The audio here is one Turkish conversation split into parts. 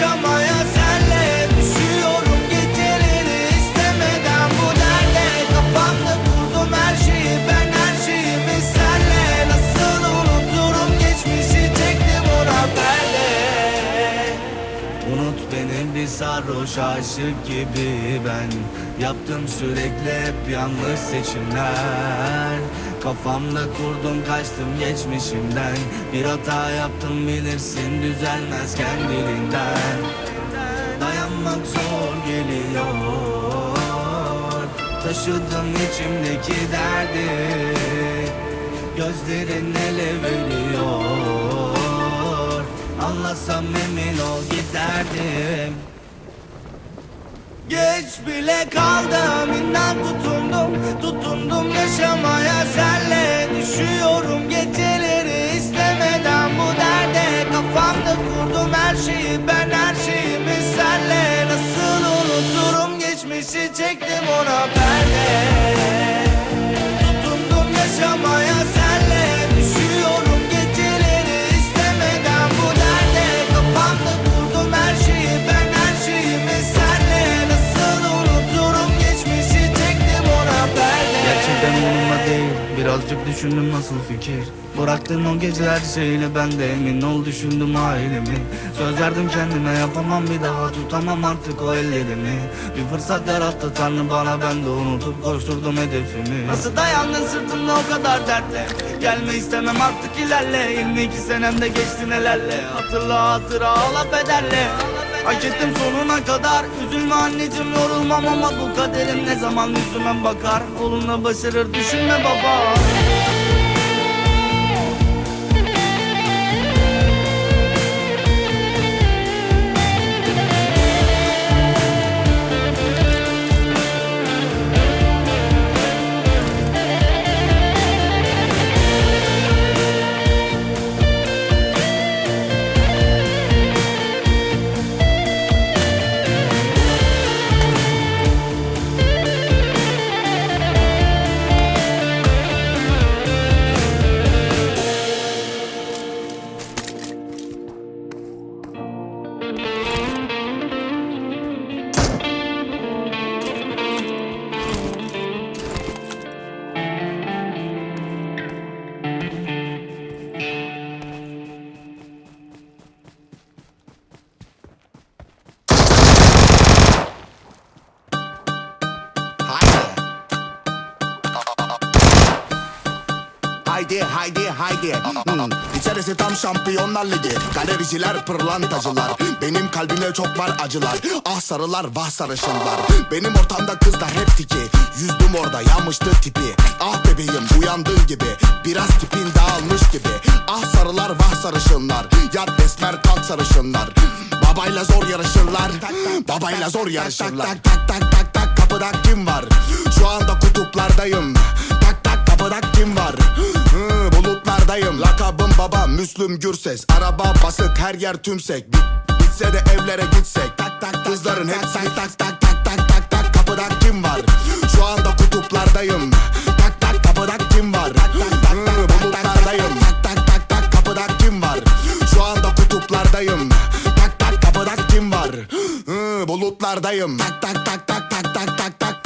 yaşamaya senle Düşüyorum. Geceleri istemeden bu derde. Kafamda kurdum her şeyi ben her şeyimi senle. Nasıl unuturum geçmişi çektim ona perde Unut beni sarhoş aşık gibi ben. Yaptım sürekli hep yanlış seçimler Kafamda kurdum kaçtım geçmişimden. Bir hata yaptım bilirsin düzelmez kendiliğinden. Dayanmak zor geliyor. Taşıdım içimdeki derdi Gözlerin ele veriyor. Anlasam emin ol giderdim. Geç bile kaldım inan tutundum Tutundum yaşamaya senle Düşüyorum geceleri. İstemeden bu derde Kafamda kurdum her şeyi. Ben her şeyimi senle Nasıl unuturum? Geçmişi çektim ona perde düşündüm nasıl fikir? Bıraktın o gece her şeyle ben de emin ol düşündüm ailemi. Söz verdim kendime yapamam bir daha tutamam artık o ellerimi. Bir fırsat yarattı tanrı bana ben de unutup koşturdum hedefimi. Nasıl dayandın sırtımda o kadar dertle? Gelme istemem artık ilerle. 22 senemde geçti nelerle? Hatırla hatıra ağla bederle Hak ettim sonuna kadar. Üzülme anneciğim yorulmam ama bu kaderim ne zaman yüzüme bakar? Olumla başarır düşünme baba şampiyonlar ligi Galericiler pırlantacılar Benim kalbimde çok var acılar Ah sarılar vah sarışınlar Benim ortamda kızlar hep tiki Yüzdüm orada yanmıştı tipi Ah bebeğim uyandığın gibi Biraz tipin dağılmış gibi Ah sarılar vah sarışınlar Yat besmer kalk sarışınlar Babayla zor yarışırlar Babayla zor yarışırlar Tak tak tak tak tak kapıda kim var Şu anda kutuplardayım Müslüm Gürses Araba basık her yer tümsek Bit, Bitse de evlere gitsek tak tak Kızların hepsi tak tak tak tak tak tak tak Kapıda kim var Şu anda kutuplardayım Tak tak kapıda kim var Hı, bulutlardayım Tak tak tak tak kapıda kim var Şu anda kutuplardayım Tak tak kapıda kim var bulutlardayım Tak tak tak tak tak tak tak tak Tak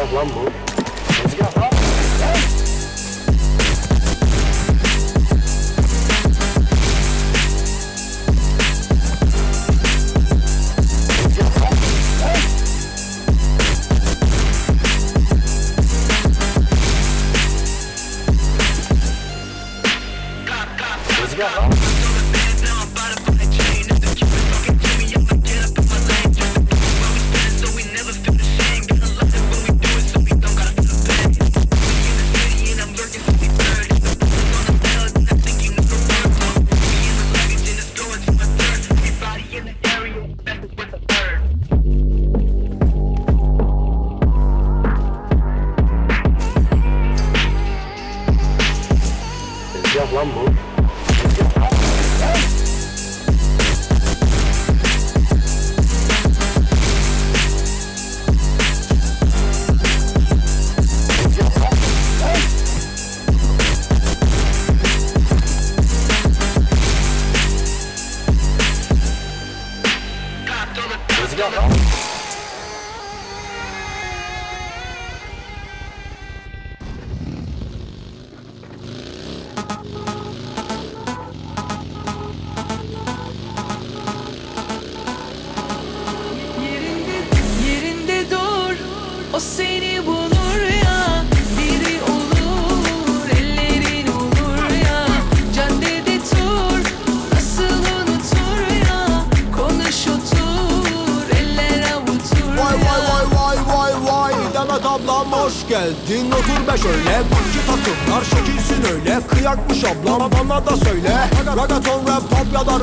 Tezgah lan bu.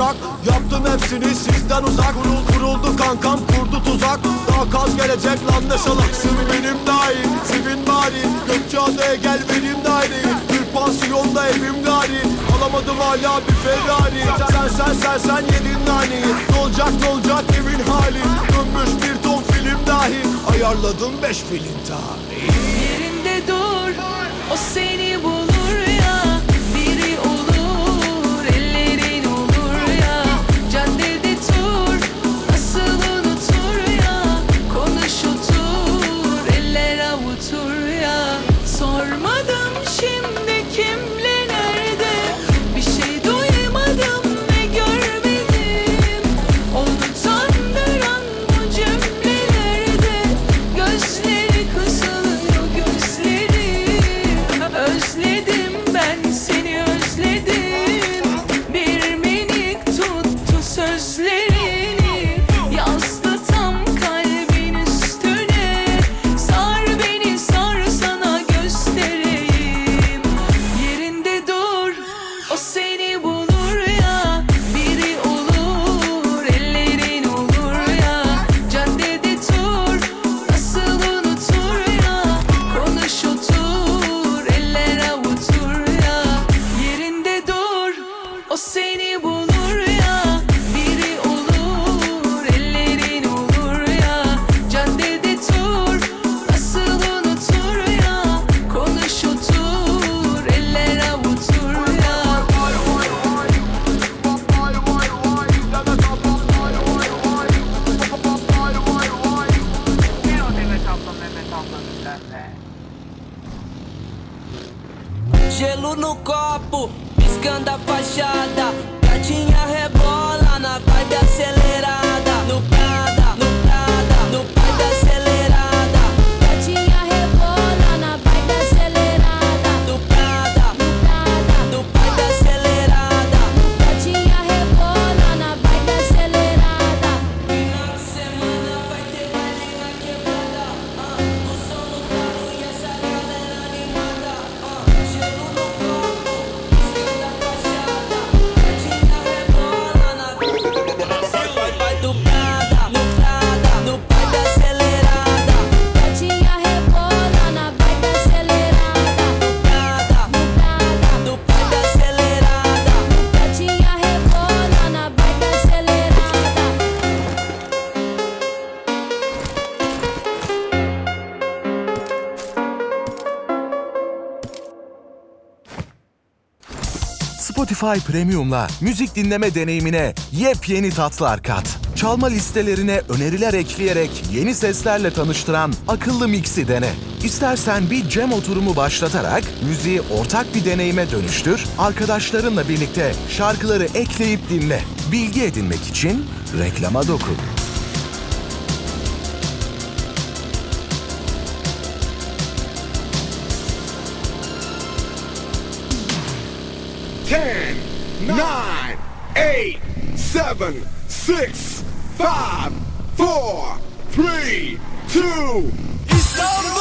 Rock Yaptım hepsini sizden uzak. Kurul, Kuruldu kankam kurdu tuzak. Daha kaz gelecek lan ne salaksın Benim dahil Sivin bari Gökçeada'ya gel benim dahil Bir pansiyonda evim gari. Alamadım hala bir Ferrari. Sen sen sen sen yedin nani. Ne olacak ne olacak evin hali. Dönmüş bir ton film dahi. Ayarladım beş film tarihi. Yerinde dur O seni bulur Gelo no copo, piscando a fachada. Gatinha rebola na vibe acelerada. No Prada, Spotify Premium'la müzik dinleme deneyimine yepyeni tatlar kat. Çalma listelerine öneriler ekleyerek yeni seslerle tanıştıran akıllı mix'i dene. İstersen bir jam oturumu başlatarak müziği ortak bir deneyime dönüştür, arkadaşlarınla birlikte şarkıları ekleyip dinle. Bilgi edinmek için reklama dokun. Eight, seven, six, five, four, three, two. sei,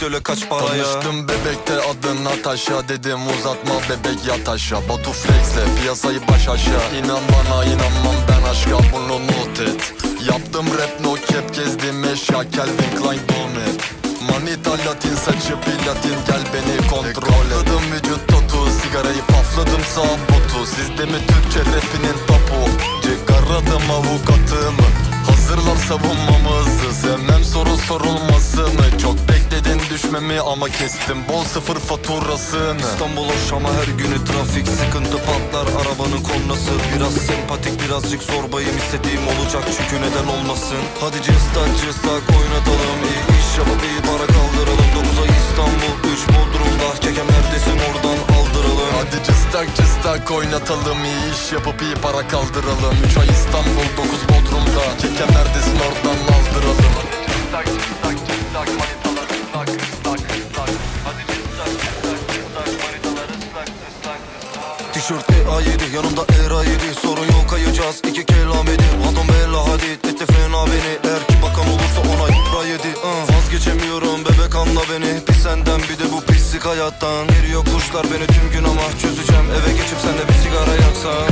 söyle kaç paraya Tanıştım bebekte adın Natasha. Dedim uzatma bebek yat aşağı. Batu flexle piyasayı baş aşağı. İnan bana inanmam ben aşka. Bunu not et. Yaptım rap no cap gezdim eşya. Calvin Klein donet Manita latin saçı platin gel beni kontrol et. Katladım vücut totu sigarayı pafladım sağ botu. Sizde mi Türkçe rapinin topu. Çıkaradım avukatımı. Hazırlar savunmamızı. Sevmem soru sorulmasını. Çok bekledin düşmemi ama kestim. Bol sıfır faturasını. İstanbul Şam'a her günü trafik Sıkıntı patlar. Arabanın kornası Biraz sempatik birazcık zorbayım. İstediğim olacak çünkü neden olmasın? Hadi cıstak cıstak oynatalım. İyi iş yapıp iyi para kaldıralım. 9 ay İstanbul 3 Bodrum'da. Kekem neredesin? Oradan aldıralım. Hadi cıstak cıstak oynatalım. İyi iş yapıp iyi para kaldıralım. 3 ay İstanbul 9 Bodrum'da. Kekem neredesin? Oradan aldıralım. Cıstak cıstak cıstak Tişört EA7 yanımda ERA7 Sorun yok kayacağız. İki kelamedi Adam bella hadi etti fena beni. Eğer ki bakan olursa ona ra yedi. Vazgeçemiyorum. Bebek anla beni. Bir senden bir de bu pislik hayattan. Geliyor kuşlar beni tüm gün ama Çözeceğim. Eve geçip sen de bir sigara yaksan.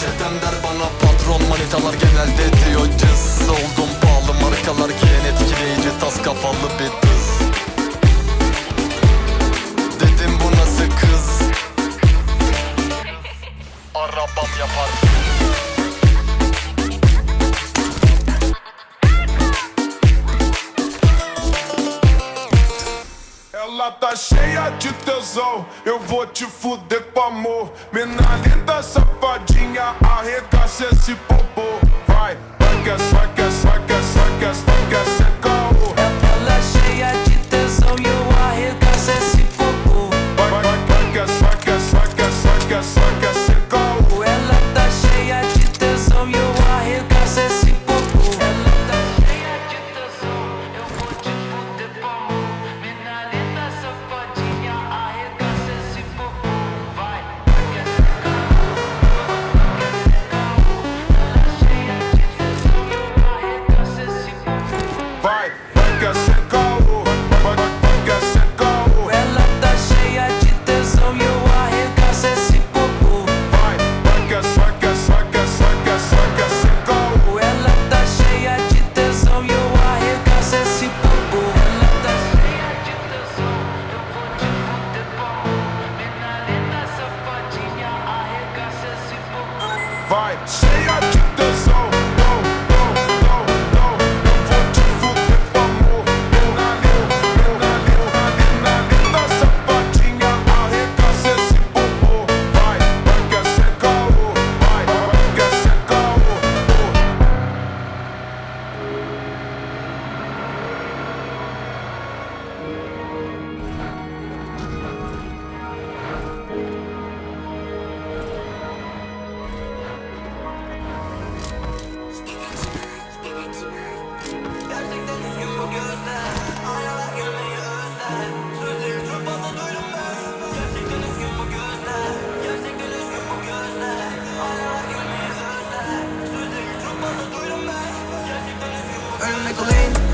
Çetem der bana patron manitalar genelde diyor. Cız Oldum pahalı markalar giyen etkileyici. Tas kafalı bir kız Ela tá cheia de tesão, eu vou te fuder com amor. Mina linda, safadinha, arregaça esse popô. Vai, vai que é, vai que é,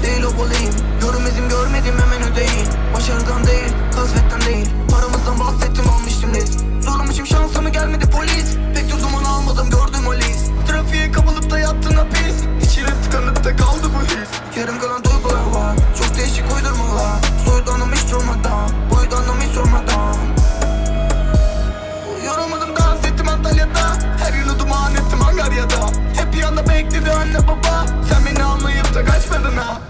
değil o olayım. Yorum izim görmedim hemen ödeyin Başarıdan değil kasvetten değil. Paramızdan bahsettim almıştım risk Zorlamışım şansımı gelmedi polis. Pek de zaman almadım gördüm o list Trafiğe kapılıp da yattın hapis. İçine tıkanıp da kaldı bu his. Yarım kalan duygular var. Çok değişik uydurmalar. Soydanım hiç sormadan Boydanım hiç sormadan Yoramadım dans ettim Antalya'da. Her yılı duman ettim Angarya'da. Hep yanında bekledi anne baba. Sen beni anlayıp da kaçmadın ha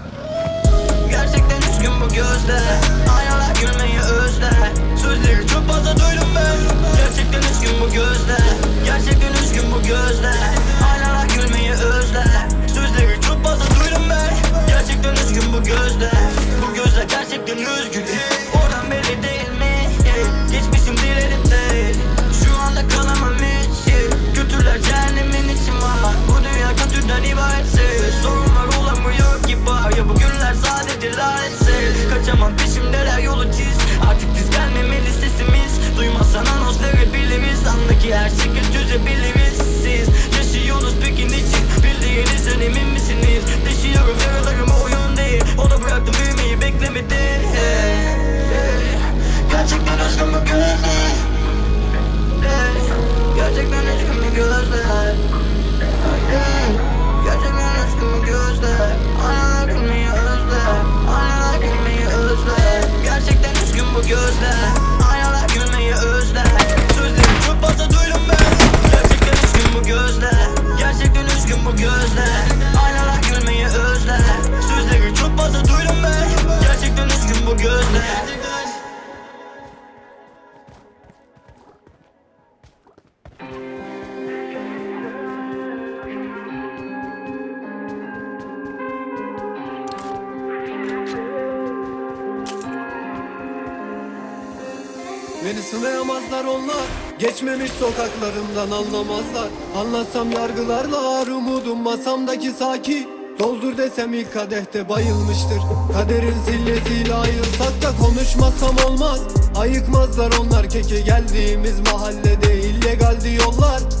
Gerçekten üzgün bu gözler Aynalar gülmeyi özler Sözleri çok fazla duydum ben. Gerçekten üzgün bu gözler Gerçekten üzgün bu gözler Aynalar gülmeyi özler Sözleri çok fazla duydum ben. Gerçekten üzgün bu gözler Bu gözler gerçekten üzgün Yaralarımı oyun değil. Ona bıraktım büyümeyi beklemedi Gerçekten üzgün bu gözler. Gerçekten üzgün bu gözler. Gerçekten üzgün bu gözler. Aynalar gülmeyi özler. Aynalar gülmeyi özler. Gerçekten üzgün bu gözler. Aynalar gülmeyi özler. Sözleri sınayamazlar onlar. Geçmemiş sokaklarımdan anlamazlar. Anlatsam yargılarlar umudum masamdaki saki. Doldur desem ilk kadehte bayılmıştır. Kaderin sillesiyle ayırsak da konuşmasam olmaz. Ayıkmazlar onlar keke geldiğimiz mahallede illegaldi yollar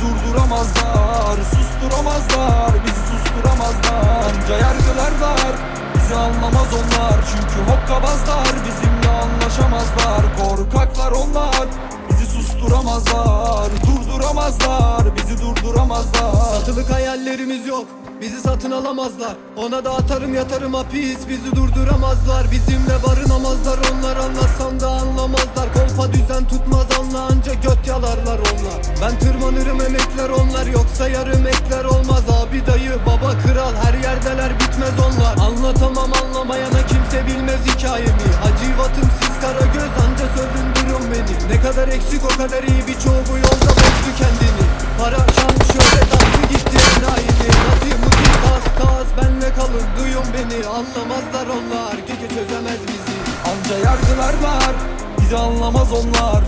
durduramazlar Susturamazlar Bizi susturamazlar. Anca yargılarlar Bizi anlamaz onlar. Çünkü hokkabazlar Bizimle anlaşamazlar. Korkaklar onlar Bizi susturamazlar. Durduramazlar Bizi durduramazlar. Satılık hayallerimiz yok Bizi satın alamazlar. Ona da atarım yatarım hapis Bizi durduramazlar. Bizimle barınamazlar Onlar anlatsam da anlamazlar. Kolpa düzen tutmaz anla anca göt yalarlar onlar. Ben tırmanırım emekler onlar Yoksa yarım ekler olmaz. Abi dayı baba kral her yerdeler bitmez onlar. Anlatamam anlamayana kimse bilmez hikayemi. Hacivatım siz kara göz anca sövündürün beni. Ne kadar eksik o kadar iyi birçoğu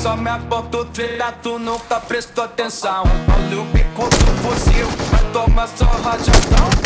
só minha foto, trilha, tu nunca prestou atenção. Olha o bico do fuzil, vai tomar só rajadão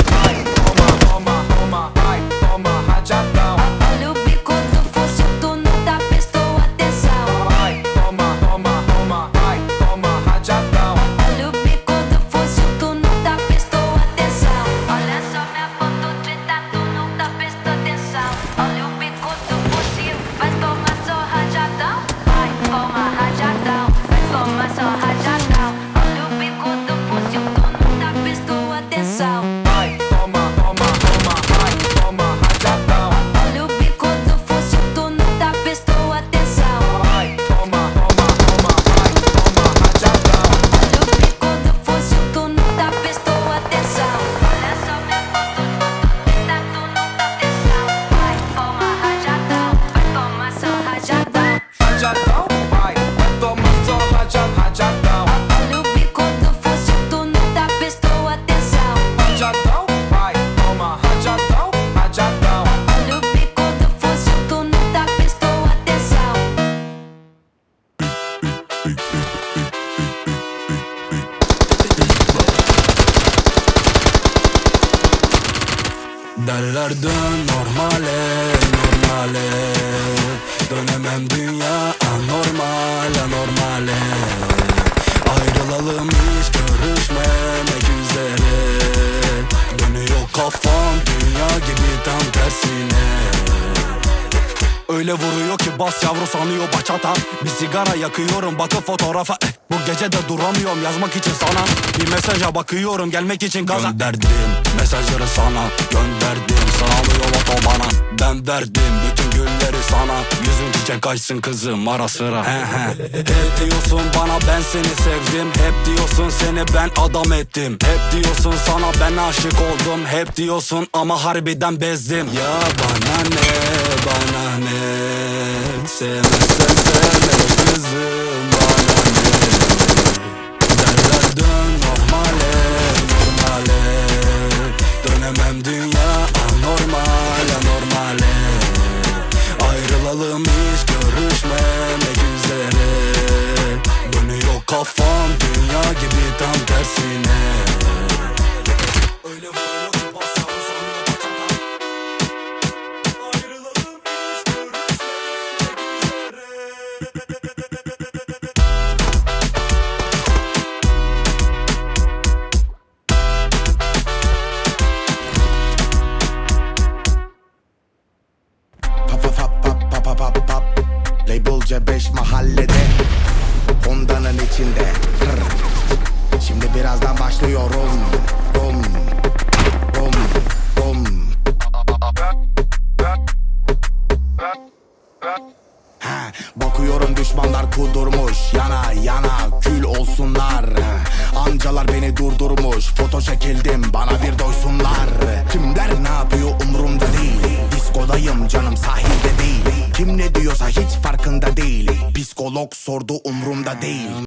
yakıyorum bakıp fotoğrafa eh, Bu gece de duramıyorum yazmak için sana Bir mesaja bakıyorum gelmek için gaza Gönderdim mesajları sana Gönderdim sağlıyor otobana Ben verdim bütün gülleri sana Yüzün çiçek açsın kızım ara sıra. He he. Hep diyorsun bana ben seni sevdim Hep diyorsun seni ben adam ettim. Hep diyorsun sana ben aşık oldum Hep diyorsun ama harbiden bezdim. Ya bana ne bana ne Sevmezsen sevme kızım Derler dön normale. Dönemem dünya anormal anormale. Ayrılalım hiç görüşmemek üzere. Dönüyor kafam dünya gibi tam tersine